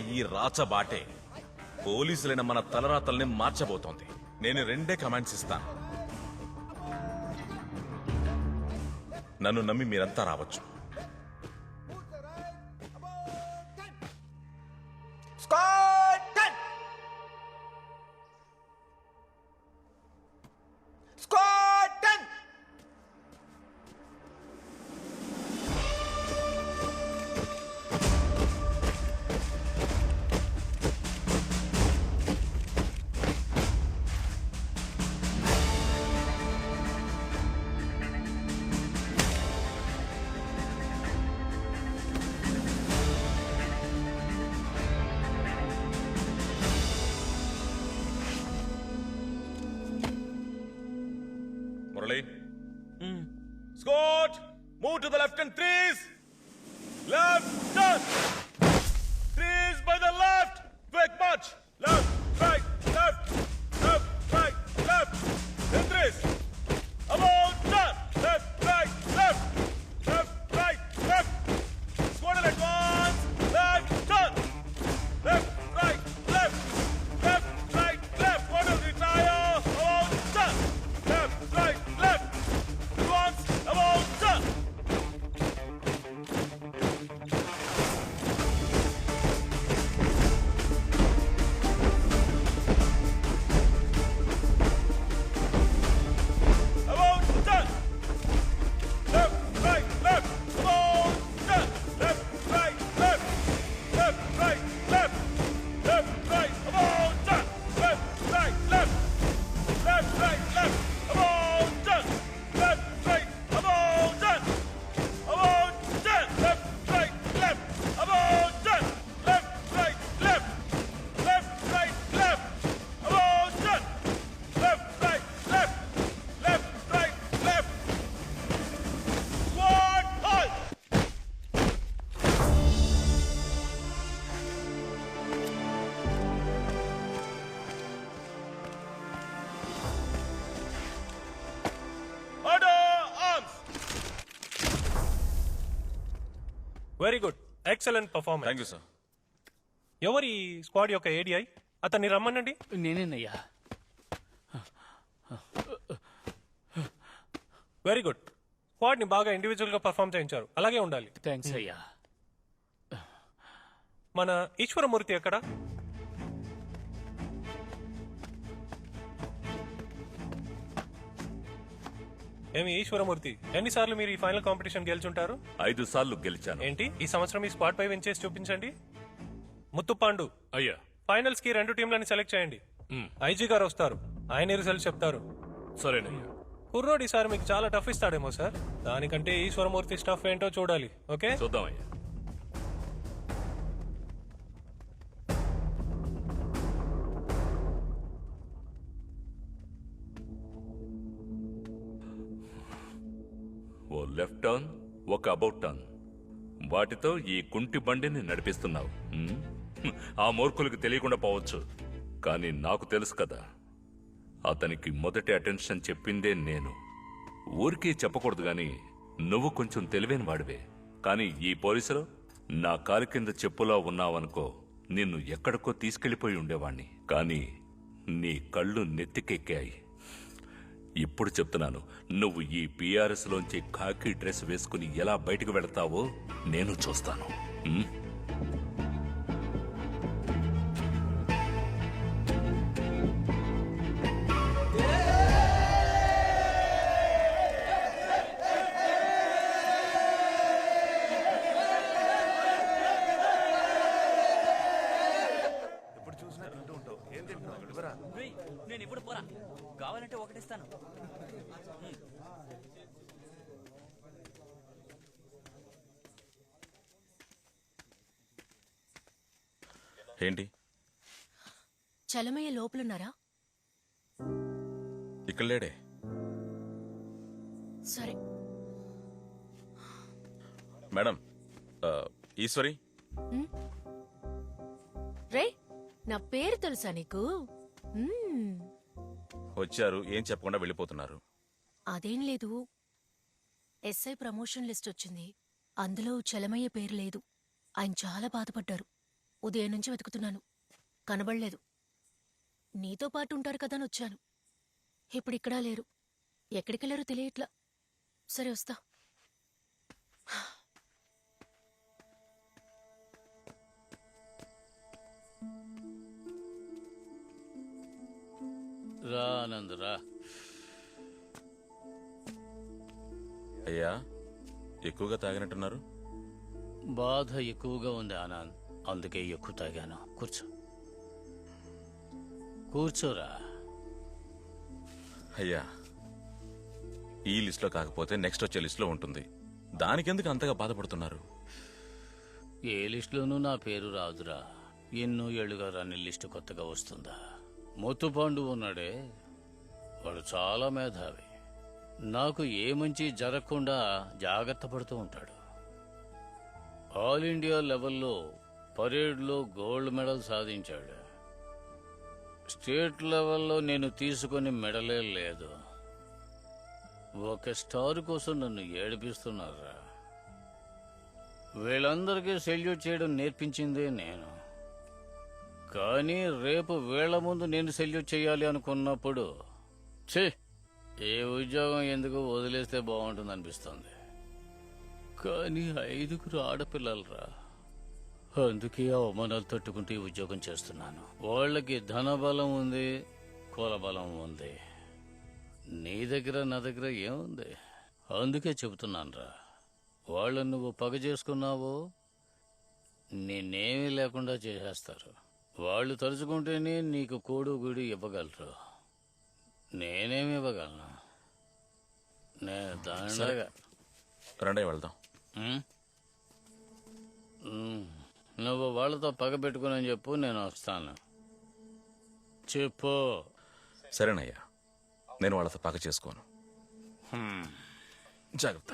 ఈ రాచబాటే పోలీసులైన మన తలరాతల్ని మార్చబోతోంది. నేను రెండే కమాండ్స్ ఇస్తాను. నన్ను నమ్మి మీరంతా రావచ్చు. Squad move to the left and threes very good excellent performance thank you sir ఎవరి స్క్వాడ్ యొక్క ఏడిఐ అతన్ని రమ్మనండి. నేనేనయ్యా. వెరీ గుడ్ స్క్వాడ్ని బాగా ఇండివిజువల్గా పర్ఫామ్ చేయించారు. అలాగే ఉండాలి. థ్యాంక్స్ అయ్యా. మన ఈశ్వరమూర్తి ఎక్కడ? ఏమి ఈశ్వరమూర్తి ఎన్నిసార్లు మీరు ఈ ఫైనల్ కాంపిటీషన్ గెలుచుంటారు? ఐదు సార్లు గెలిచాను. ఏంటి? ఈ సంవత్సరం ఈ స్క్వాడ్ పై విన్ చేసి చూపించండి. ముత్తుపాండు అయ్యా. ఫైనల్స్కి రెండు టీంలని సెలెక్ట్ చేయండి. ఐజీ గారు వస్తారు. ఆయన రిజల్ట్ చెప్తారు. సరేనయ్యా. కుర్రోడ్ ఈసారి మీకు చాలా టఫ్ ఇస్తాడేమో సార్. దానికంటే ఈశ్వరమూర్తి స్టఫ్ ఏంటో చూడాలి ఓకే? చూద్దామయ్యా. లెఫ్ట్ టర్న్ ఒక అబౌట్ టర్న్. వాటితో ఈ కుంటి బండిని నడిపిస్తున్నావు ఉమ్? ఆ మూర్ఖులకు తెలియకుండా పోవచ్చు. కానీ నాకు తెలుసు కదా అతనికి మొదటి అటెన్షన్ చెప్పిందే నేను. ఊరికే చెప్పకూడదు గాని నువ్వు కొంచెం తెలివైన వాడివే. కానీ ఈ పోలీసులు నా కాలు కింద చెప్పులా ఉన్నావనుకో నిన్ను ఎక్కడికో తీసుకెళ్ళిపోయి ఉండేవాణ్ణి. కానీ నీ కళ్ళు నెత్తికెక్కాయి. ఇప్పుడు చెప్తున్నాను. నువ్వు ఈ పిఆర్ఎస్ లోంచి ఖాకీ డ్రెస్ వేసుకుని ఎలా బయటకు వెళతావో నేను చూస్తాను. కావాలంటే ఒకటిస్తాను ఏంటి? చలమయ్య లోపలున్నారా? ఇక్కడ లేడే. సరే. మేడం ఈశ్వరి? రే నా పేరు తెలుసా నీకు? వచ్చారు ఏం చెప్పకుండా వెళ్ళిపోతున్నారు. అదేం లేదు. ఎస్ఐ ప్రమోషన్ లిస్ట్ వచ్చింది. అందులో చలమయ్య పేరు లేదు. ఆయన చాలా బాధపడ్డారు. ఉదయం నుంచి వెతుకుతున్నాను. కనబడలేదు. నీతో పాటు ఉంటారు కదా అని వచ్చాను. ఇప్పుడు ఇక్కడా లేరు. ఎక్కడికెళ్ళారో తెలియట్లా. సరే వస్తా. రా ఆనంద్ రా. అయ్యా ఎక్కువగా తాగినట్టున్నారు? బాధ ఎక్కువగా ఉంది ఆనంద్. అందుకే ఎక్కువ తాగాను. కూర్చో. కూర్చోరా. అయ్యా ఈ లిస్ట్లో కాకపోతే నెక్స్ట్ వచ్చే లిస్ట్లో ఉంటుంది. దానికెందుకు అంతగా బాధపడుతున్నారు? ఏ లిస్టులోనూ నా పేరు రాదురా. ఎన్నో ఏళ్ళుగా రాని లిస్టు కొత్తగా వస్తుందా? మొత్తుపాండు ఉన్నాడే. వాడు చాలా మేధావి. నాకు ఏ మంచి జరగకుండా జాగ్రత్త పడుతూ ఉంటాడు. ఆల్ ఇండియా లెవెల్లో పరేడ్లో గోల్డ్ మెడల్ సాధించాడు. స్టేట్ లెవెల్లో నేను తీసుకుని మెడలే లేదు. ఒక స్టార్ కోసం నన్ను ఏడిపిస్తున్నారా? వీళ్ళందరికీ సెల్యూట్ చేయడం నేర్పించిందే నేను. కానీ రేపు వీళ్ళ ముందు నేను సెల్యూట్ చేయాలి అనుకున్నప్పుడు ఛే ఏ ఉద్యోగం ఎందుకు వదిలేస్తే బాగుంటుంది అనిపిస్తుంది. కానీ ఐదుగురు ఆడపిల్లలరా అందుకే అవమానాలు తట్టుకుంటూ ఈ ఉద్యోగం చేస్తున్నాను. వాళ్ళకి ధనబలం ఉంది కులబలం ఉంది. నీ దగ్గర నా దగ్గర ఏముంది? అందుకే చెబుతున్నానురా. వాళ్ళని నువ్వు పగ చేసుకున్నావో నేనేమీ లేకుండా చేసేస్తారు. వాళ్ళు తలుచుకుంటేనే నీకు కోడు గుడి ఇవ్వగలరు. నేనేమి ఇవ్వగలను? నేను దానిలాగా. రండి వెళ్దాం. ఉమ్? ఉమ్. నువ్వు వాళ్ళతో పగ పెట్టుకుని చెప్పు నేను వస్తాను. చెప్పు. సరేనయ్యా. నేను వాళ్ళతో పక్క చేసుకోను. జాగ్రత్త.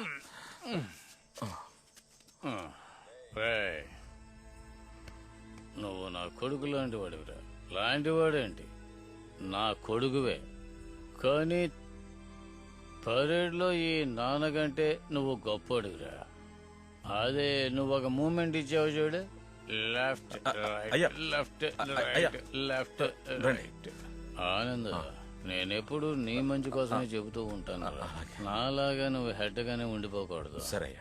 రేయ్, నువ్వు నా కొడుకు లాంటి వాడివిరా లాంటి వాడేంటి నా కొడుకువే. కానీ పరేడ్లో ఈ నాన్నకంటే నువ్వు గొప్పవాడివిరా అదే నువ్వు ఒక మూమెంట్ ఇచ్చావు చూడు. లెఫ్ట్. లెఫ్ట్. లెఫ్ట్. ఆనంద్ నేనెప్పుడు నీ మంచి కోసమే చెబుతూ ఉంటాను నాలాగా నువ్వు హెడ్గానే ఉండిపోకూడదు. సరే అయ్యా.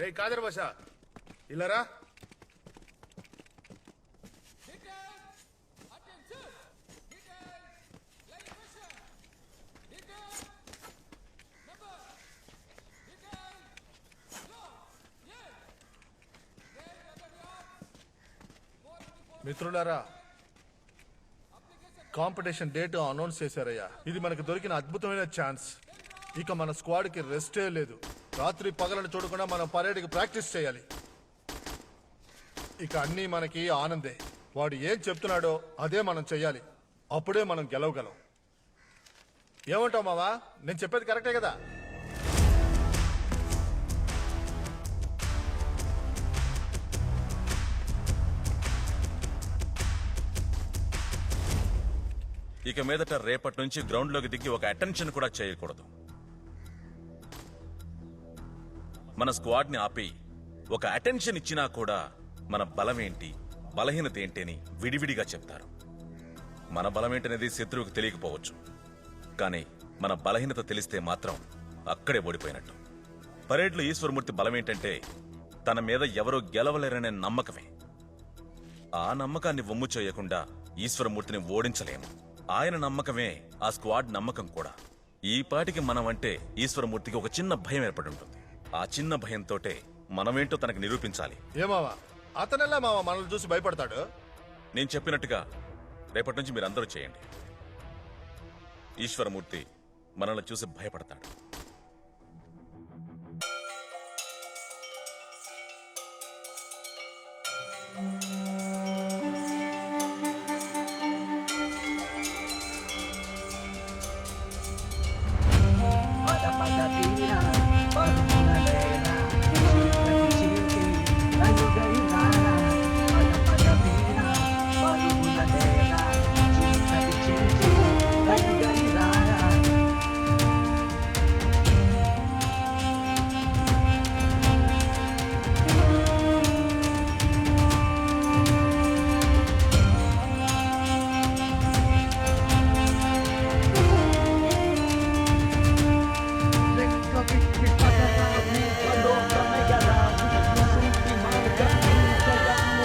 రే కాదర్ భాష ఇల్లరా మిత్రులారా కాంపిటీషన్ డేట్ అనౌన్స్ చేశారయ్యా. ఇది మనకు దొరికిన అద్భుతమైన ఛాన్స్. ఇక మన స్క్వాడ్కి రెస్టే లేదు. రాత్రి పగలను చూడకుండా మనం పరేడ్కి ప్రాక్టీస్ చేయాలి. ఇక అన్నీ మనకి ఆనందే. వాడు ఏం చెప్తున్నాడో అదే మనం చెయ్యాలి. అప్పుడే మనం గెలవగలం. ఏమంటావు మావా? నేను చెప్పేది కరెక్టే కదా? ఇక మీదట రేపటి నుంచి గ్రౌండ్లోకి దిగి ఒక అటెన్షన్ కూడా చేయకూడదు. మన స్క్వాడ్ని ఆపి ఒక అటెన్షన్ ఇచ్చినా కూడా మన బలం ఏంటి బలహీనత ఏంటి అని విడివిడిగా చెప్తారు. మన బలమేంటనేది శత్రువుకు తెలియకపోవచ్చు. కానీ మన బలహీనత తెలిస్తే మాత్రం అక్కడే ఓడిపోయినట్టు. పరేడ్లో ఈశ్వరమూర్తి బలమేంటంటే తన మీద ఎవరూ గెలవలేరనే నమ్మకమే. ఆ నమ్మకాన్ని వమ్ము చేయకుండా ఈశ్వరమూర్తిని ఓడించలేము. ఆయన నమ్మకమే ఆ స్క్వాడ్ నమ్మకం కూడా. ఈ పాటికి మనం అంటే ఈశ్వరమూర్తికి ఒక చిన్న భయం ఏర్పడి ఉంటుంది. ఆ చిన్న భయంతోటే మనమేంటో తనకు నిరూపించాలి. ఏమావా అతనెలా మావా మనల్ని చూసి భయపడతాడు? నేను చెప్పినట్టుగా రేపటి నుంచి మీరందరూ చేయండి. ఈశ్వరమూర్తి మనల్ని చూసి భయపడతాడు.